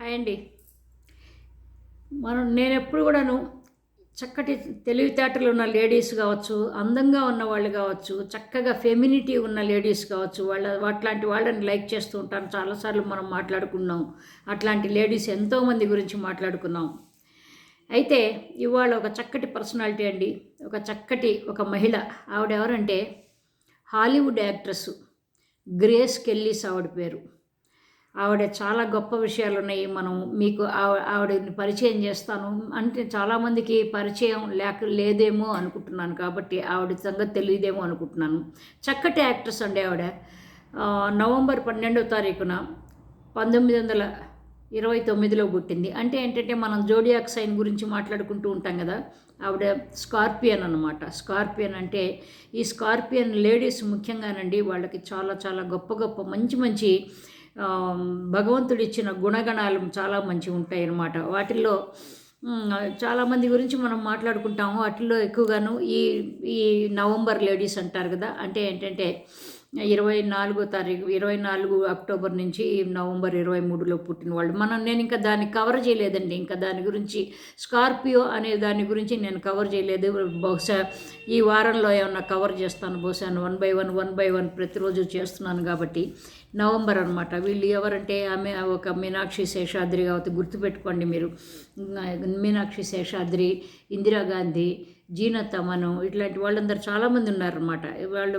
Hi అండి. మనం నేను ఎప్పుడు కూడాను చక్కటి తెలివితేటలు ఉన్న లేడీస్ కావచ్చు అందంగా ఉన్న వాళ్ళు కావచ్చు చక్కగా ఫెమినిటీ ఉన్న లేడీస్ కావచ్చు వాళ్ళ అట్లాంటి వాళ్ళని లైక్ చేస్తూ ఉంటాను. చాలాసార్లు మనం మాట్లాడుకున్నాం. అట్లాంటి లేడీస్ ఎంతోమంది గురించి మాట్లాడుకున్నాం. అయితే ఇవాళ ఒక చక్కటి పర్సనాలిటీ అండి. ఒక చక్కటి ఒక మహిళ. ఆవిడ ఎవరంటే హాలీవుడ్ యాక్ట్రెస్ గ్రేస్ కెల్లీస్ ఆవిడ పేరు. ఆవిడ చాలా గొప్ప విషయాలు ఉన్నాయి మనం మీకు ఆవిడని పరిచయం చేస్తాను. అంటే చాలామందికి పరిచయం లేక లేదేమో అనుకుంటున్నాను కాబట్టి ఆవిడ సంగతి తెలియదేమో అనుకుంటున్నాను. చక్కటి యాక్ట్రెస్ అండి ఆవిడ. నవంబర్ పన్నెండవ తారీఖున పంతొమ్మిది వందల ఇరవై తొమ్మిదిలో పుట్టింది. అంటే ఏంటంటే మనం జోడియాక్ సైన్ గురించి మాట్లాడుకుంటూ ఉంటాం కదా ఆవిడ స్కార్పియన్ అనమాట స్కార్పియన్ అంటే ఈ స్కార్పియన్ లేడీస్ ముఖ్యంగానండి వాళ్ళకి చాలా చాలా గొప్ప గొప్ప మంచి మంచి భగవంతుడిచ్చిన భగవంతుడు ఇచ్చిన గుణగణాలు చాలా మంచి ఉంటాయి అన్నమాట. వాటిల్లో చాలామంది గురించి మనం మాట్లాడుకుంటాము. వాటిల్లో ఎక్కువగాను ఈ ఈ నవంబర్ లేడీస్ అంటారు కదా. అంటే ఏంటంటే ఇరవై నాలుగో తారీఖు ఇరవై నాలుగు అక్టోబర్ నుంచి నవంబర్ ఇరవై మూడులో పుట్టిన వాళ్ళు. మనం నేను ఇంకా దాన్ని కవర్ చేయలేదండి. ఇంకా దాని గురించి స్కార్పియో అనే దాని గురించి నేను కవర్ చేయలేదు. బహుశా ఈ వారంలో ఏమన్నా కవర్ చేస్తాను. బహుశా one by one one by one ప్రతిరోజు చేస్తున్నాను కాబట్టి. నవంబర్ అనమాట వీళ్ళు ఎవరంటే ఆమె ఒక మీనాక్షి శేషాద్రి కాబట్టి గుర్తుపెట్టుకోండి మీరు. మీనాక్షి శేషాద్రి ఇందిరాగాంధీ జీనత్ తమను ఇట్లాంటి వాళ్ళందరూ చాలామంది ఉన్నారనమాట వాళ్ళు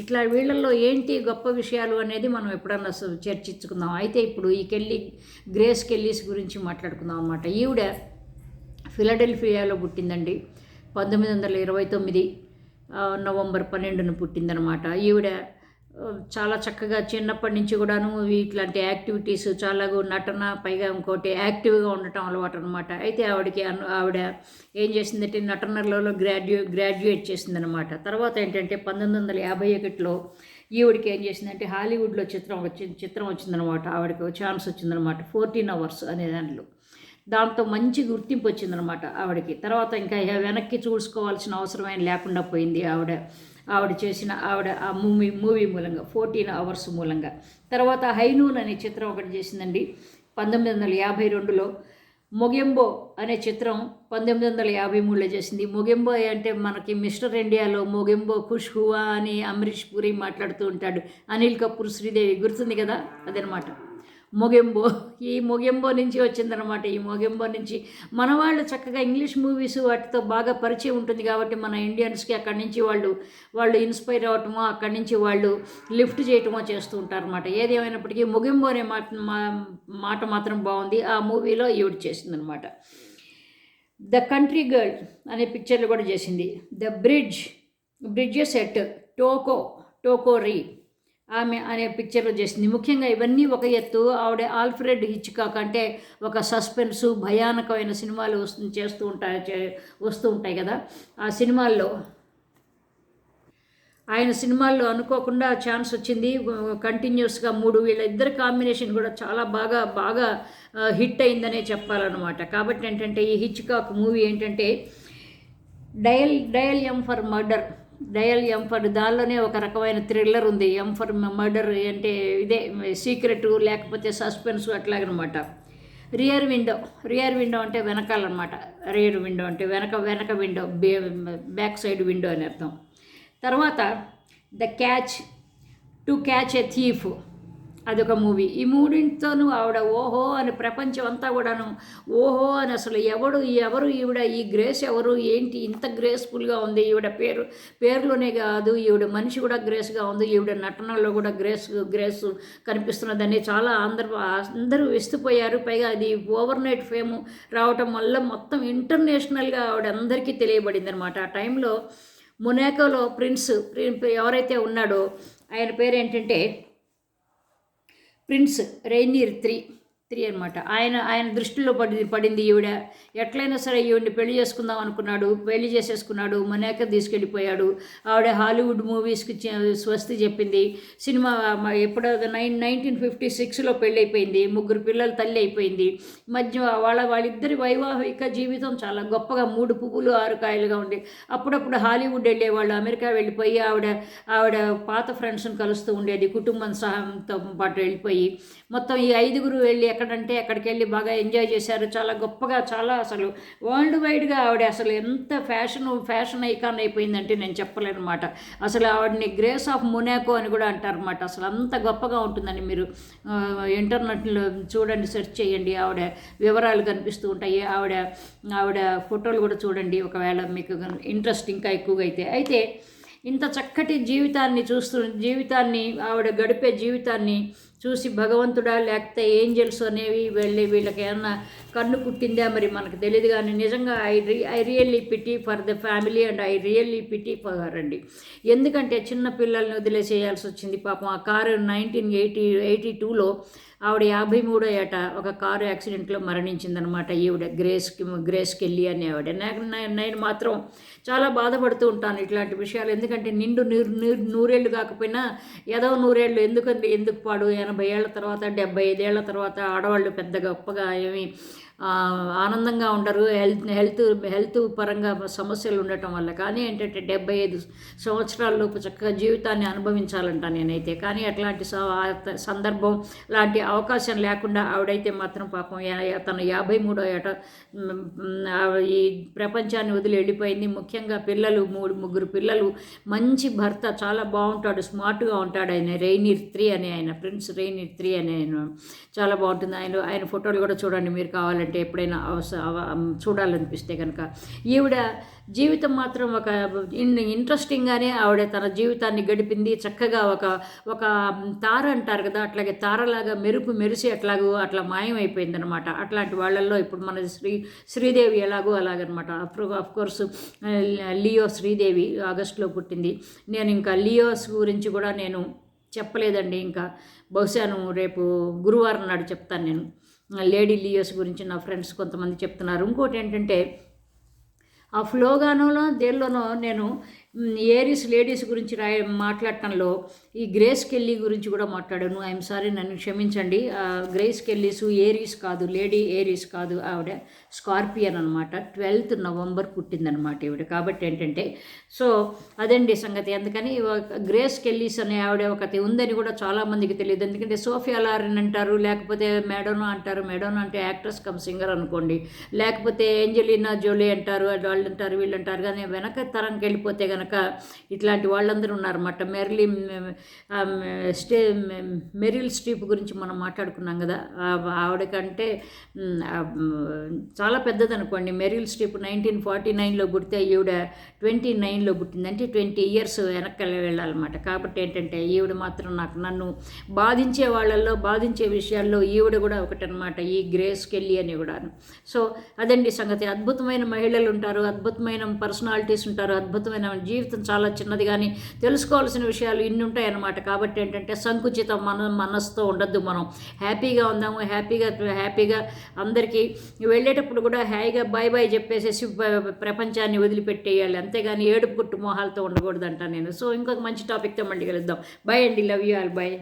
ఇట్లా వీళ్ళల్లో ఏంటి గొప్ప విషయాలు అనేది మనం ఎప్పుడన్నా చర్చించుకుందాం. అయితే ఇప్పుడు ఈ కెల్లి గ్రేస్ కెల్లీస్ గురించి మాట్లాడుకుందాం అనమాట ఈవిడ ఫిలడెల్ఫియాలో పుట్టిందండి. పంతొమ్మిది వందల ఇరవై తొమ్మిది నవంబర్ పన్నెండున పుట్టిందనమాట ఈవిడ చాలా చక్కగా చిన్నప్పటి నుంచి కూడాను ఇట్లాంటి యాక్టివిటీస్ చాలా నటన పైగా ఇంకోటి యాక్టివ్గా ఉండటం అలవాటు అనమాట అయితే ఆవిడకి ఆవిడ ఏం చేసిందంటే నటనలలో గ్రాడ్యు గ్రాడ్యుయేట్ చేసిందనమాట తర్వాత ఏంటంటే పంతొమ్మిది వందల యాభై ఒకటిలో ఈవిడికి ఏం చేసిందంటే హాలీవుడ్లో చిత్రం వచ్చింది చిత్రం వచ్చిందనమాట ఆవిడకి ఛాన్స్ వచ్చిందనమాట ఫోర్టీన్ అవర్స్ అనే దాంట్లో దాంతో మంచి గుర్తింపు వచ్చిందనమాట ఆవిడకి. తర్వాత ఇంకా వెనక్కి చూసుకోవాల్సిన అవసరమైన లేకుండా పోయింది ఆవిడ. ఆవిడ చేసిన ఆవిడ ఆ మూవీ మూవీ మూలంగా ఫోర్టీన్ అవర్స్ మూలంగా. తర్వాత హైనూన్ అనే చిత్రం ఒకటి చేసిందండి. పంతొమ్మిది వందల యాభై రెండులో. మొగెంబో అనే చిత్రం పంతొమ్మిది వందల యాభై మూడులో చేసింది. మొగెంబో అంటే మనకి మిస్టర్ ఇండియాలో మొగెంబో ఖుష్ హువా అని అమరీష్ పూరి మాట్లాడుతూ ఉంటాడు. అనిల్ కపూర్ శ్రీదేవి గుర్తుంది కదా? అదనమాట. మొగెంబో. ఈ మొగెంబో నుంచి వచ్చిందనమాట ఈ మొగెంబో నుంచి మన వాళ్ళు చక్కగా ఇంగ్లీష్ మూవీస్ వాటితో బాగా పరిచయం ఉంటుంది కాబట్టి మన ఇండియన్స్కి అక్కడి నుంచి వాళ్ళు వాళ్ళు ఇన్స్పైర్ అవ్వటమో అక్కడి నుంచి వాళ్ళు లిఫ్ట్ చేయటమో చేస్తూ ఉంటారనమాట ఏదేమైనప్పటికీ మొగెంబో అనే మాట మా- మాట మాత్రం బాగుంది. ఆ మూవీలో ఈవిడ చేసిందనమాట ద కంట్రీ గర్ల్ అనే పిక్చర్లు కూడా చేసింది. The bridge bridge at Toko Tokori ఆమె అనే పిక్చర్లో చేసింది. ముఖ్యంగా ఇవన్నీ ఒక ఎత్తు ఆవిడ ఆల్ఫ్రెడ్ హిచ్కాక్ అంటే ఒక సస్పెన్స్ భయానకమైన సినిమాలు వస్తు చేస్తూ ఉంటాయి చే- వస్తూ ఉంటాయి కదా. ఆ సినిమాల్లో ఆయన సినిమాల్లో అనుకోకుండా ఛాన్స్ వచ్చింది. కంటిన్యూస్గా మూడు వీళ్ళిద్దరి కాంబినేషన్ కూడా చాలా బాగా బాగా హిట్ అయిందనే చెప్పాలన్నమాట. కాబట్టి ఏంటంటే ఈ హిచ్కాక్ మూవీ ఏంటంటే dial dial M for murder. Dial M for దానిలోనే ఒక రకమైన థ్రిల్లర్ ఉంది. ఎం ఫర్ మర్డర్ అంటే ఇదే సీక్రెట్ లేకపోతే సస్పెన్స్ అట్లాగనమాట. రియర్ విండో రియర్ విండో అంటే వెనకాలన్నమాట రియర్ విండో అంటే వెనక వెనక విండో బ్యాక్ సైడ్ విండో అని అర్థం. తర్వాత the catch to catch a thief. అదొక మూవీ. ఈ మూడింటితోనూ ఆవిడ ఓహో అని ప్రపంచం అంతా కూడాను ఓహో అని అసలు ఎవడు ఎవరు ఈవిడ ఈ గ్రేస్ ఎవరు ఏంటి ఇంత గ్రేస్ఫుల్గా ఉంది ఈవిడ పేరు పేరులోనే కాదు ఈవిడ మనిషి కూడా గ్రేస్గా ఉంది ఈవిడ నటనలో కూడా గ్రేస్ గ్రేస్ కనిపిస్తున్నదని చాలా అందరూ అందరూ విస్తుపోయారు. పైగా అది ఓవర్ నైట్ ఫేమ్ రావటం వల్ల మొత్తం ఇంటర్నేషనల్గా ఆవిడ అందరికీ తెలియబడింది అనమాట ఆ టైంలో మొనాకోలో ప్రిన్స్ ఎవరైతే ఉన్నాడో ఆయన పేరు ఏంటంటే ప్రిన్స్ రెయినీర్ త్రీ త్రీ అనమాట ఆయన ఆయన దృష్టిలో పడింది పడింది ఈవిడ. ఎట్లయినా సరే ఈవిడ్ని పెళ్ళి చేసుకుందాం అనుకున్నాడు పెళ్ళి చేసేసుకున్నాడు మనేక తీసుకెళ్ళిపోయాడు. ఆవిడ హాలీవుడ్ మూవీస్కి స్వస్తి చెప్పింది. సినిమా ఎప్పుడో నైన్ నైన్టీన్ ఫిఫ్టీ సిక్స్లో పెళ్ళి అయిపోయింది ముగ్గురు పిల్లలు తల్లి అయిపోయింది. మధ్య వాళ్ళ వాళ్ళిద్దరి వైవాహిక జీవితం చాలా గొప్పగా మూడు పువ్వులు ఆరు కాయలుగా ఉండే. అప్పుడప్పుడు హాలీవుడ్ వెళ్ళేవాళ్ళు అమెరికా వెళ్ళిపోయి ఆవిడ ఆవిడ పాత ఫ్రెండ్స్ని కలుస్తూ ఉండేది కుటుంబం సహాయంతో పాటు వెళ్ళిపోయి. మొత్తం ఈ ఐదుగురు వెళ్ళి ఎక్కడంటే ఎక్కడికెళ్ళి వెళ్ళి బాగా ఎంజాయ్ చేశారు. చాలా గొప్పగా చాలా అసలు వరల్డ్ వైడ్గా ఆవిడ అసలు ఎంత ఫ్యాషన్ ఫ్యాషన్ ఐకాన్ అయిపోయిందంటే నేను చెప్పలేనమాట. అసలు ఆవిడని గ్రేస్ ఆఫ్ మునాకో అని కూడా అంటారన్నమాట. అసలు అంత గొప్పగా ఉంటుందని మీరు ఇంటర్నెట్లో చూడండి సెర్చ్ చేయండి. ఆవిడ వివరాలు కనిపిస్తూ ఉంటాయి. ఆవిడ ఆవిడ ఫోటోలు కూడా చూడండి. ఒకవేళ మీకు ఇంట్రెస్ట్ ఇంకా ఎక్కువగా అయితే. అయితే ఇంత చక్కటి జీవితాన్ని చూస్తూ జీవితాన్ని ఆవిడ గడిపే జీవితాన్ని చూసి భగవంతుడా లేకపోతే ఏంజల్స్ అనేవి వెళ్ళి వీళ్ళకి ఏమన్నా కన్ను కుట్టిందే మరి మనకు తెలియదు కానీ నిజంగా I re I really pity for the family and I really pity for అండి. ఎందుకంటే చిన్న పిల్లల్ని వదిలేసేయాల్సి వచ్చింది. పాపం ఆ కారు నైన్టీన్ ఎయిటీ ఎయిటీ టూలో ఆవిడ యాభై మూడో ఏట ఒక కారు యాక్సిడెంట్లో మరణించిందనమాట ఈవిడ. గ్రేస్కి గ్రేస్ కెల్లి అని ఆవిడ. నాకు నేను మాత్రం చాలా బాధపడుతూ ఉంటాను ఇట్లాంటి విషయాలు. ఎందుకంటే నిండు నూరు నూరు నూరేళ్ళు కాకపోయినా ఏదో నూరేళ్ళు. ఎందుకు ఎందుకు పాడు? ఎనభై ఏళ్ళ తర్వాత డెబ్బై ఐదేళ్ళ తర్వాత ఆడవాళ్ళు పెద్ద గొప్పగా ఏమి ఆనందంగా ఉండరు. హెల్త్ హెల్త్ హెల్త్ పరంగా సమస్యలు ఉండటం వల్ల. కానీ ఏంటంటే డెబ్బై ఐదు సంవత్సరాలలోపు చక్కగా జీవితాన్ని అనుభవించాలంట నేనైతే. కానీ అట్లాంటి స- సందర్భం లాంటి అవకాశం లేకుండా ఆవిడైతే మాత్రం పాపం తన యాభై మూడో ఏట ఈ ప్రపంచాన్ని వదిలి వెళ్ళిపోయింది. ముఖ్యంగా పిల్లలు మూడు ముగ్గురు పిల్లలు మంచి భర్త చాలా బాగుంటాడు స్మార్ట్గా ఉంటాడు ఆయన. రెయినీర్ త్రీ అని ఆయన ప్రిన్స్ రెయినీర్ త్రీ అని ఆయన. చాలా బాగుంటుంది. ఆయన ఆయన ఫోటోలు కూడా చూడండి. మీరు కావాలంటే ఎప్పుడైనా అవస- చూడాలనిపిస్తే కనుక ఈవిడ జీవితం మాత్రం ఒక ఇన్ ఇంట్రెస్టింగ్గానే ఆవిడ తన జీవితాన్ని గడిపింది. చక్కగా ఒక ఒక తార అంటారు కదా అట్లాగే తారలాగా మెరుపు మెరిసి అట్లాగూ అట్లా మాయమైపోయిందనమాట. అట్లాంటి వాళ్ళల్లో ఇప్పుడు మన శ్రీ శ్రీదేవి ఎలాగో అలాగనమాట. ఆఫ్ కోర్స్ లియో శ్రీదేవి ఆగస్టులో పుట్టింది. నేను ఇంకా లియోస్ గురించి కూడా నేను చెప్పలేదండి. ఇంకా బహుశాను రేపు గురువారం నాడు చెప్తాను నేను. లేడీ లియోస్ గురించి నా ఫ్రెండ్స్ కొంతమంది చెప్తున్నారు. ఇంకోటి ఏంటంటే ఆ ఫ్లోగానోలో దేనిలోనో నేను ఏరీస్ లేడీస్ గురించి రాయ మాట్లాడటంలో ఈ గ్రేస్ కెల్లీ గురించి కూడా మాట్లాడాను. ఐఎమ్ సారీ నన్ను క్షమించండి. గ్రేస్ కెల్లీస్ ఏరీస్ కాదు లేడీ ఏరీస్ కాదు ఆవిడ స్కార్పియన్ అనమాట ట్వెల్త్ నవంబర్ పుట్టిందనమాట ఈవిడ. కాబట్టి ఏంటంటే సో అదండి సంగతి. అందుకని గ్రేస్ కెల్లీస్ అనే ఆవిడ ఒకటి ఉందని కూడా చాలామందికి తెలియదు. ఎందుకంటే సోఫియా లారెన్ అంటారు లేకపోతే మేడోనా అంటారు. మేడోనా అంటే యాక్ట్రెస్ కమ్ సింగర్ అనుకోండి. లేకపోతే ఏంజలినా జోలీ అంటారు వాళ్ళు అంటారు వీళ్ళు అంటారు కానీ వెనక తరంకి వెళ్ళిపోతే కనుక ఇట్లాంటి వాళ్ళందరూ ఉన్నారన్నమాట. మెర్లీ స్టే మెరిల్ స్ట్రీప్ గురించి మనం మాట్లాడుకున్నాం కదా. ఆవిడకంటే చాలా పెద్దది అనుకోండి మెరిల్ స్ట్రీప్ నైన్టీన్ ఫార్టీ నైన్లో పుడితే ఈవిడ ట్వంటీ నైన్లో పుట్టింది. అంటే ట్వంటీ ఇయర్స్ వెనక్కి వెళ్ళాలన్నమాట. కాబట్టి ఏంటంటే ఈవిడ మాత్రం నాకు నన్ను బాధించే వాళ్ళల్లో బాధించే విషయాల్లో ఈవిడ కూడా ఒకటనమాట ఈ గ్రేస్ కెల్లి అని కూడా సో అదండి సంగతి. అద్భుతమైన మహిళలు ఉంటారు అద్భుతమైన పర్సనాలిటీస్ ఉంటారు అద్భుతమైన జీవితం చాలా చిన్నది కానీ తెలుసుకోవాల్సిన విషయాలు ఇన్ని ఉంటాయి అన్నమాట కాబట్టి ఏంటంటే సంకుచిత మన మనస్తో ఉండద్దు మనం. హ్యాపీగా ఉందాము హ్యాపీగా హ్యాపీగా అందరికీ వెళ్ళేటప్పుడు కూడా హాయిగా బాయ్ బాయ్ చెప్పేసేసి ప్రపంచాన్ని వదిలిపెట్టేయాలి. అంతేగాని ఏడుపు గుట్టు మొహాలతో ఉండకూడదంట నేను. సో ఇంకొక మంచి టాపిక్తో మళ్ళీ కలుద్దాం. బాయ్ అండి లవ్ యూ ఆల్ బాయ్.